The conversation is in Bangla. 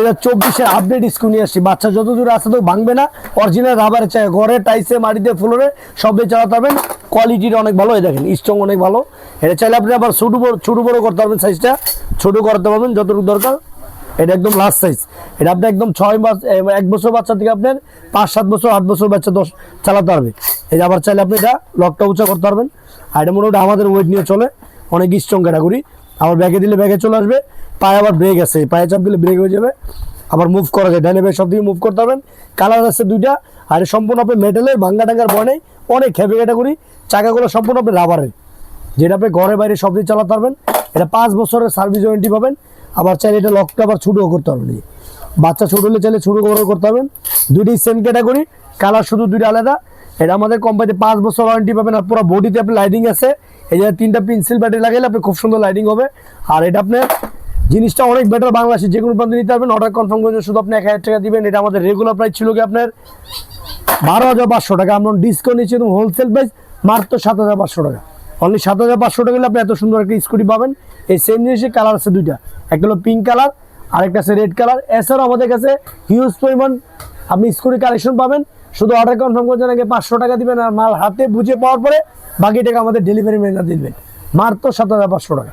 এটা চব্বিশের আপডেট স্কুল নিয়ে আসছি। বাচ্চা যত দূরে আসতে তো ভাঙবে না। অরিজিনাল রাবার চাই। ঘরে টাইসে মাটিতে, ফ্লোরে সব চালাতে পারবেন কোয়ালিটিটা অনেক ভালো। এই দেখেন স্ট্রং অনেক ভালো। এটা চাইলে আপনি আবার ছোটো বড় ছোটো বড় করতে পারবেন সাইজটা ছোটো করতে পারবেন যতটুকু দরকার। এটা একদম লাস্ট সাইজ এটা আপনি একদম ছয় মাস এক বছর বাচ্চা থেকে আপনার পাঁচ, সাত বছর, আট বছর বাচ্চা দশ চালাতে পারবে। এই আবার চাইলে আপনি এটা লকটা উঁচা করতে পারবেন। আর এটা মোটামুটি আমাদের ওয়েট নিয়ে চলে। অনেক স্ট্রং ক্যাটাগরি আবার ব্যাগে দিলে ব্যাগে চলে আসবে, পায়ে আবার ব্রেক আছে, পায়ে চাপ দিলে ব্রেক হয়ে যাবে। আবার মুভ করা যায় ডাইনে ব্যাগ সব দিকে মুভ করতে পারবেন। কালার আছে দুইটা, আর সম্পূর্ণ আপনি মেটালের ভাঙ্গা টাঙ্গার বনে অনেক হেভি ক্যাটাগরি চাকাগুলো সম্পূর্ণ আপনি রাবারের যেটা আপনি ঘরে বাইরে সব দিয়ে চালাতে পারবেন, এটা পাঁচ বছরের সার্ভিস ওয়ারেন্টি পাবেন, আবার চাইলে এটা লকটা আবার ছোটো করতে পারবেন। বাচ্চা ছোটো হলে চাইলে ছোটো করে করতে পারবেন। দুইটাই সেম ক্যাটাগরি কালার শুধু দুইটা আলাদা। এটা আমাদের কোম্পানিতে পাঁচ বছর ওয়ারেন্টি পাবেন, আর পুরো বডিতে আপনি লাইটিং আছে। এই যে তিনটা পেন্সিল ব্যাটারি লাগাইলে আপনি খুব সুন্দর লাইটিং হবে। আর এটা আপনার জিনিসটা অনেক বেটার বাংলাদেশে যে কোনো প্রান্তে নিতে পারবেন। অর্ডার কনফার্ম করে শুধু আপনি এক হাজার টাকা দিবেন। এটা আমাদের রেগুলার প্রাইস ছিল কি আপনার বারো হাজার পাঁচশো টাকা। আমরা ডিসকাউন্ট নিচ্ছি এবং হোলসেল প্রাইস মাত্র সাত হাজার পাঁচশো টাকা। অনলি সাত হাজার পাঁচশো টাকা আপনি এত সুন্দর একটা স্কুটি পাবেন। এই সেম জিনিসের কালার আছে দুইটা। একটা হলো পিঙ্ক কালার আরেকটা আছে রেড কালার এছাড়াও আমাদের কাছে হিউজ পরিমাণ আপনি স্কুলে কালেকশন পাবেন। শুধু অর্ডার কনফার্ম করছেন আগে পাঁচশো টাকা দিবেন আর মাল হাতে বুঝে পাওয়ার পরে বাকি টাকা আমাদের ডেলিভারি ম্যানেজার দিবেন। মাত্র সাত হাজার পাঁচশো টাকা।